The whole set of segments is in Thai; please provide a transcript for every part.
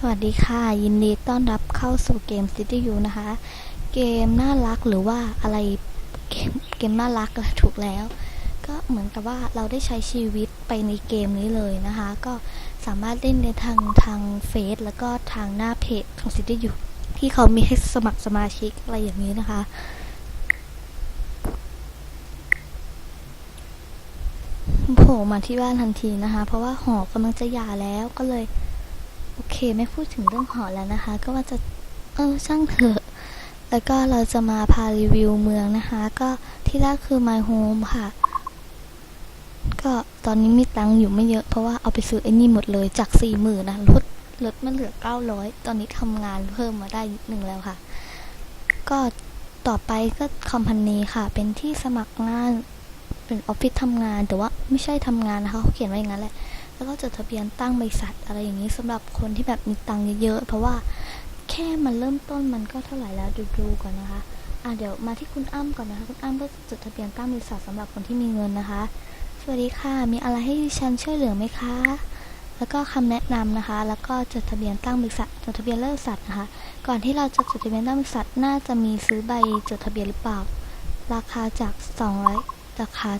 สวัสดีค่ะ ยินดีต้อนรับเข้าสู่เกม City U นะคะ เกมน่ารักหรือว่าอะไรเกมเกมน่ารักละถูกแล้ว ก็เหมือนกับว่าเราได้ใช้ชีวิตไปในเกมนี้เลยนะคะ ก็สามารถเล่นในทางทางเฟซแล้วก็ทางหน้าเพจของ City U ที่เขามีให้สมัครสมาชิกอะไรอย่างนี้นะคะโผล่มาที่บ้านทันทีนะคะ เพราะว่าหอกำลังจะหย่าแล้วก็เลย โอเคไม่พูดถึงเรื่องหอแล้วนะคะ ก็ว่าจะเออช่างเถอะ แล้วก็เราจะมาพารีวิวเมืองนะคะ ก็ที่แรกคือ My Home ค่ะ ก็ตอนนี้มีตังค์อยู่ไม่เยอะ เพราะว่าเอาไปซื้อไอ้นี่หมดเลยจากสี่หมื่นนะลดลดมันเหลือเก้าร้อยตอนนี้ทำงานเพิ่มมาได้หนึ่งแล้วค่ะ ก็ต่อไปก็คอมพานีค่ะ เป็นที่สมัครงานเป็นออฟฟิศทำงานแต่ว่าไม่ใช่ทำงานนะคะเขาเขียนไว้อย่างนั้นแหละ แล้วก็จดทะเบียนตั้งบริษัทอะไรอย่างนี้สำหรับคนที่แบบมีตังค์เยอะๆเพราะว่าแค่มันเริ่มต้นมันก็เท่าไหร่แล้วดูๆก่อนนะคะอะเดี๋ยวมาที่คุณอ้ำก่อนนะคะคุณอ้ำก็จดทะเบียนตั้งบริษัทสำหรับคนที่มีเงินนะคะ สวัสดีค่ะ มีอะไรให้ดิฉันช่วยเหลือไหมคะ แล้วก็คำแนะนำนะคะ แล้วก็จดทะเบียนตั้งบริษัทจดทะเบียนเลิกสัตว์นะคะ ก่อนที่เราจะจดทะเบียนตั้งบริษัทน่าจะมีซื้อใบจดทะเบียนหรือเปล่า ราคาจาก200ราคา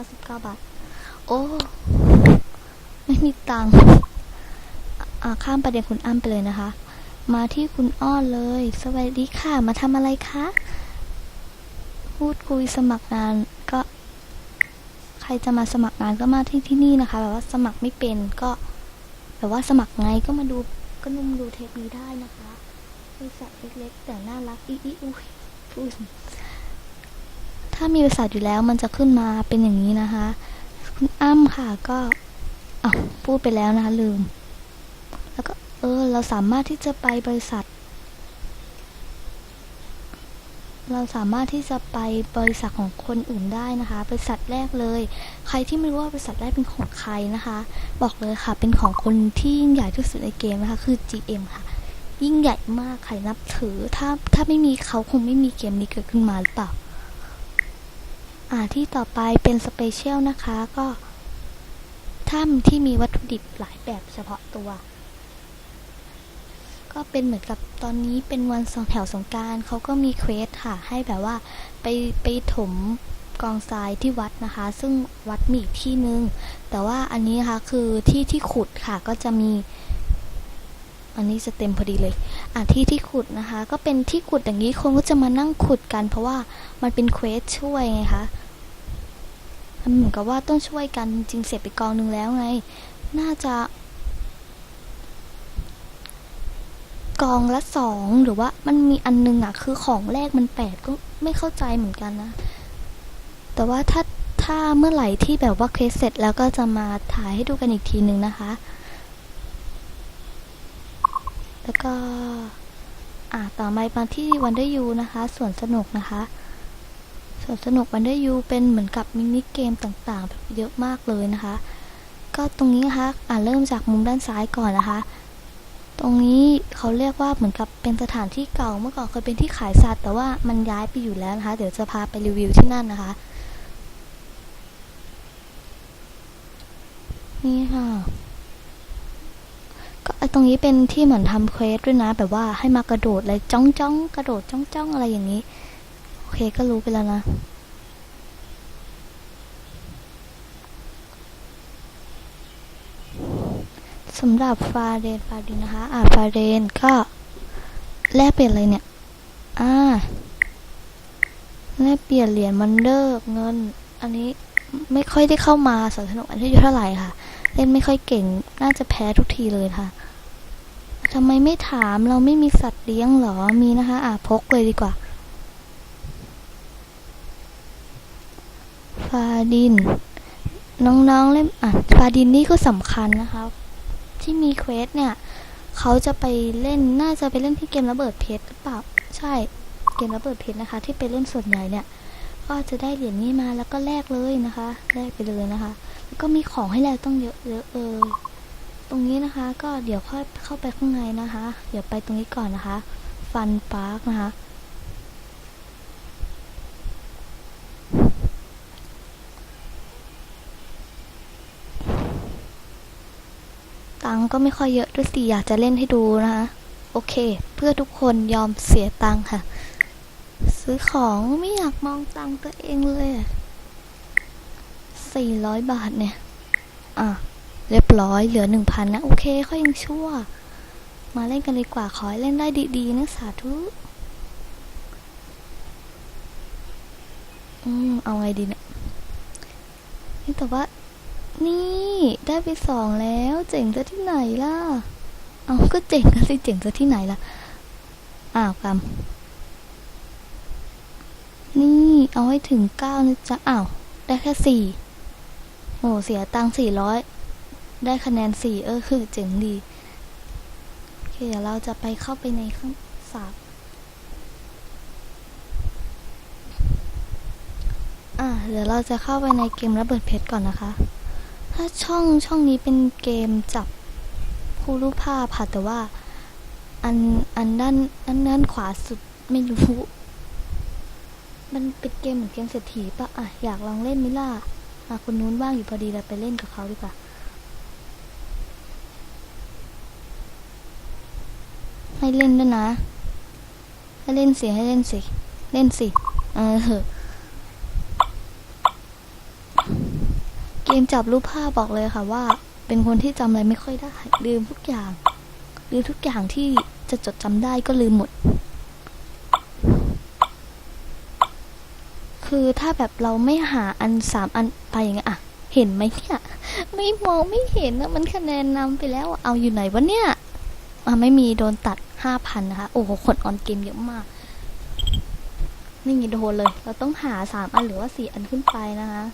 299 บาท โอ้ ไม่มีตังค์ข้ามประเด็นคุณอ้ำไปเลยนะคะ มาที่คุณอ้อเลย สวัสดีค่ะ มาทำอะไรคะ พูดคุยสมัครงานก็ ใครจะมาสมัครงานก็มาที่ที่นี่นะคะ แบบว่าสมัครไม่เป็นก็ แบบว่าสมัครไงก็มาดูก็นุ่มดูเทปนี้ได้นะคะบริษัทเล็กๆแต่น่ารักอีอีอุ้ยพูดถ้ามีบริษัทอยู่แล้วมันจะขึ้นมาเป็นอย่างนี้นะคะ คุณอ้ำค่ะก็ อะพูดไปแล้วนะคะลืม แล้วก็เออ เราสามารถที่จะไปบริษัท เราสามารถที่จะไปบริษัทของคนอื่นได้นะคะ บริษัทแรกเลย ใครที่ไม่รู้ว่าบริษัทแรกเป็นของใครนะคะ บอกเลยค่ะ เป็นของคนที่ยิ่งใหญ่ที่สุดในเกมนะคะ คือ GM ค่ะ ยิ่งใหญ่มากใครนับถือ ถ้าถ้าไม่มีเขาคงไม่มีเกมนี้เกิดขึ้นมาหรือเปล่า อ่าที่ต่อไปเป็นสเปเชียลนะคะก็ ถ้ำที่มีวัตถุดิบหลายแบบเฉพาะตัว ก็เป็นเหมือนกับตอนนี้เป็นวันสองแถวสงการเขาก็มีเควสค่ะ ให้แบบว่าไปไปถมกองทรายที่วัดนะคะ ซึ่งวัดมีอีกที่นึง แต่ว่าอันนี้นะคะคือที่ที่ขุดค่ะก็จะมีอันนี้จะเต็มพอดีเลย อะที่ที่ขุดนะคะ ก็เป็นที่ขุดอย่างนี้คนก็จะมานั่งขุดกัน เพราะว่ามันเป็นเควสช่วยไงคะ มันเหมือนกับว่าต้องช่วยกันจริงเสร็จไปกองหนึ่งแล้วไง น่าจะ กองละสองหรือว่ามันมีอันนึงอะ คือของแรกมันแปดก็ไม่เข้าใจเหมือนกันนะ แต่ว่าถ้าถ้าเมื่อไหร่ที่แบบว่าเคสเสร็จแล้วก็จะมาถ่ายให้ดูกันอีกทีหนึ่งนะคะ แล้วก็ อ่าต่อมามาที่วันเดอร์ยูนะคะสวนสนุกนะคะ สวนสนุกวันเดอร์ยูเป็นเหมือนกับมินิเกมต่างๆ แบบเยอะมากเลยนะคะ ก็ตรงนี้นะคะอ่าเริ่มจากมุมด้านซ้ายก่อนนะคะ ตรงนี้เขาเรียกว่าเหมือนกับเป็นสถานที่เก่าเมื่อก่อนเคยเป็นที่ขายสัตว์ แต่ว่ามันย้ายไปอยู่แล้วนะคะ เดี๋ยวจะพาไปรีวิวที่นั่นนะคะ นี่ค่ะก็ไอตรงนี้เป็นที่เหมือนทำเควสด้วยนะ แบบว่าให้มากระโดดอะไรจ้องจ้องกระโดดจ้องจ้องอะไรอย่างนี้ เคก็รู้ไปแล้วนะ สำหรับฟาเรนฟาเรนนะคะ อ่าฟาเรนก็แลกเปลี่ยนอะไรเนี่ย อ่าแลกเปลี่ยนเหรียญมันเดอร์เงิน อันนี้ไม่ค่อยได้เข้ามาสนสนุกอันที่เท่าไหร่ค่ะ เล่นไม่ค่อยเก่ง น่าจะแพ้ทุกทีเลยค่ะทำไมไม่ถามเราไม่มีสัตว์เลี้ยงหรอ มีนะคะ อะพกเลยดีกว่าาดิน น้องๆเล่นอะฟาดินนี่ก็สำคัญนะคะที่มีเควสเนี่ยเขาจะไปเล่นน่าจะไปเล่นที่เกมระเบิดเพชรหรือเปล่าใช่เกมระเบิดเพชรนะคะ ที่ไปเล่นส่วนใหญ่เนี่ย ก็จะได้เหรียญนี้มาแล้วก็แลกเลยนะคะแลกไปเลยนะคะ แล้วก็มีของให้แลกต้องเยอะเยอะเออตรงนี้นะคะ ก็เดี๋ยวค่อยเข้าไปข้างในนะคะ เดี๋ยวไปตรงนี้ก่อนนะคะ ฟันปาร์คนะคะ ตังค์ ก็ไม่ค่อยเยอะด้วยสิอยากจะเล่นให้ดูนะคะโอเค เพื่อทุกคนยอมเสียตังค่ะ ซื้อของไม่อยากมองตังตัวเองเลยสี่ร้อยบาทเนี่ย อะ เรียบร้อยเหลือหนึ่งพันนะ โอเคเขายังชั่ว มาเล่นกันดีกว่าขอให้เล่นได้ดีๆนะสาธุ อืม เอาไงดีเนี่ยนี่แต่ว่า นี่ได้ไปสองแล้ว เจ๋งซะที่ไหนล่ะ เอาก็เจ๋งกันสิเจ๋งซะที่ไหนล่ะ อ้าวกำนี่เอาให้ถึงเก้านะจ๊ะอ้าวได้แค่สี่โอ้เสียตังค์สี่ร้อยได้คะแนนสี่เออคือเจ๋งดีโอเคเดี๋ยวเราจะไปเข้าไปในข้างสามอะเดี๋ยวเราจะเข้าไปในเกมระเบิดเพชรก่อนนะคะ ถ้าช่องช่องนี้เป็นเกมจับผู้รูปภาพค่ะแต่ว่า อันอันด้านอันด้านขวาสุดไม่รู้ มันเป็นเกมเหมือนเกมเศรษฐีปะอะอยากลองเล่นไหมิล่ะอะคนนู้นว่างอยู่พอดีเราไปเล่นกับเขาดีกว่าให้เล่นด้วยนะ ให้เล่นสิ ให้เล่นสิ เล่นสิ เออ เกมจับรูปภาพบอกเลยค่ะว่า เป็นคนที่จำอะไรไม่ค่อยได้ ลืมทุกอย่าง ลืมทุกอย่างที่จะจดจำได้ก็ลืมหมด คือถ้าแบบเราไม่หาอันสามอันไปอย่างเงี้ยอะเห็นไหมเนี่ยไม่มองไม่เห็นนะมันคะแนนนำไปแล้วเอาอยู่ไหนวะเนี่ยอะไม่มีโดนตัดห้าพันนะคะ โอ้โหคนออนเกมเยอะมาก นี่โดนเลย เราต้องหาสามอันหรือว่าสี่อันขึ้นไปนะคะ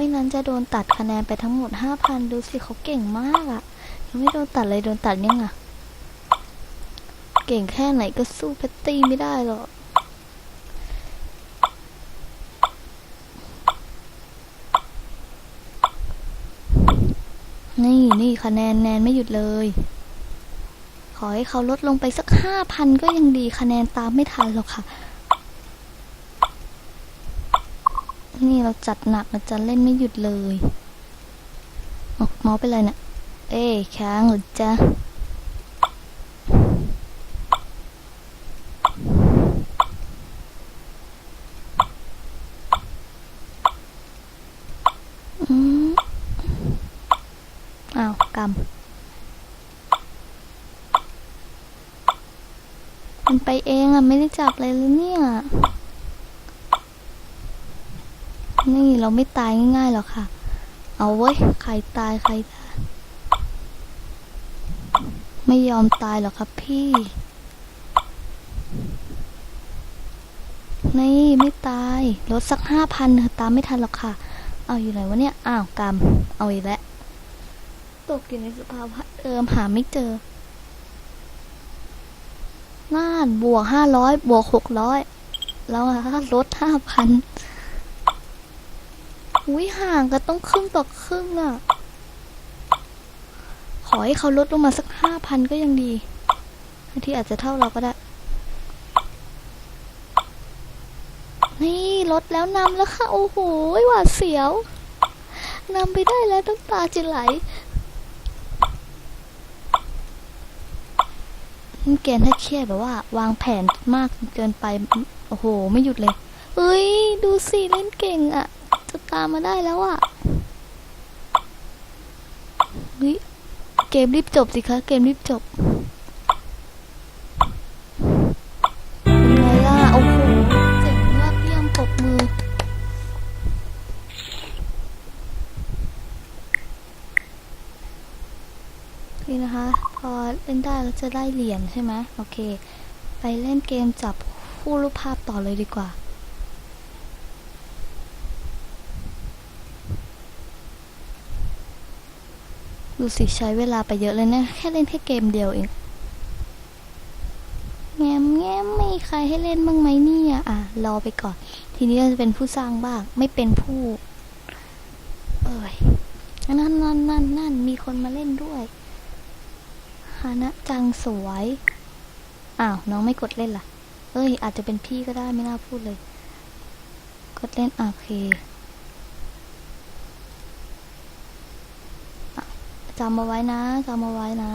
ไม่นั้นจะโดนตัดคะแนนไปทั้งหมดห้าพันดูสิเขาเก่งมากอะยังไม่โดนตัดเลยโดนตัดยังอะเก่งแค่ไหนก็สู้แพตตี้ไม่ได้หรอกนี่นี่คะแนนแนนไม่หยุดเลย ขอให้เขาลดลงไปสักห้าพันก็ยังดีคะแนนตามไม่ทันหรอกค่ะ ที่นี่เราจัดหนักนะจะเล่นไม่หยุดเลยออกเมาส์ไปเลยเนะี่ยเอ้ค้างหรือจ๊ะอืมอ้าวกำมันไปเองอะ ไม่ได้จับอะไรเลยเนี่ย นี่เราไม่ตายง่ายๆหรอกค่ะ เอาเว้ย ใครตายใครตายไม่ยอมตายหรอกครับพี่ นี่ไม่ตายลดสักห้าพันตามไม่ทันหรอกค่ะ เอาอยู่ไหนวะเนี่ย อ้าวกรรมเอาอีกแล้วตกอยู่ในสภาวะเดิมหาไม่เจอน่านบวกห้าร้อยบวกหกร้อยแล้วลดห้าพัน อุ้ยห่างกันต้องครึ่งต่อครึ่งอะขอให้เขาลดลงมาสักห้าพันก็ยังดีบางทีอาจจะเท่าเราก็ได้ นี่ลดแล้วนำแล้วค่ะ โอ้โหหวาดเสียวนำไปได้แล้วน้ำตาจะไหลเกณฑ์ถ้าเครียดแบบว่า วางแผนมากเกินไป โอ้โห ไม่หยุดเลย เอ้ย ดูสิ เล่นเก่งอะจะ ตามมาได้แล้วอะเฮ้ยเกมรีบจบสิคะ เกมรีบจบเป็นไงล่ะ โอ้โหเจ๋งยอดเยี่ยมปบมือ นี่นะคะ พอเล่นได้แล้วจะได้เหรียญใช่ไหม โอเค ไปเล่นเกมจับคู่รูปภาพต่อเลยดีกว่า ดูสิใช้เวลาไปเยอะเลยนะ แค่เล่นแค่เกมเดียวเอง แง้มแง้มไม่มีใครให้เล่นบ้างไหมเนี่ยอะ รอไปก่อน ทีนี้เราจะเป็นผู้สร้างบ้าง ไม่เป็นผู้ เอ้ยนั่นนั่นนั่นนั่นมีคนมาเล่นด้วยฮานะจังสวย อ้าว น้องไม่กดเล่นล่ะ เอ้ย อาจจะเป็นพี่ก็ได้ไม่น่าพูดเลย กดเล่นอะโอเค จำเอาไว้นะจำเอาไว้นะ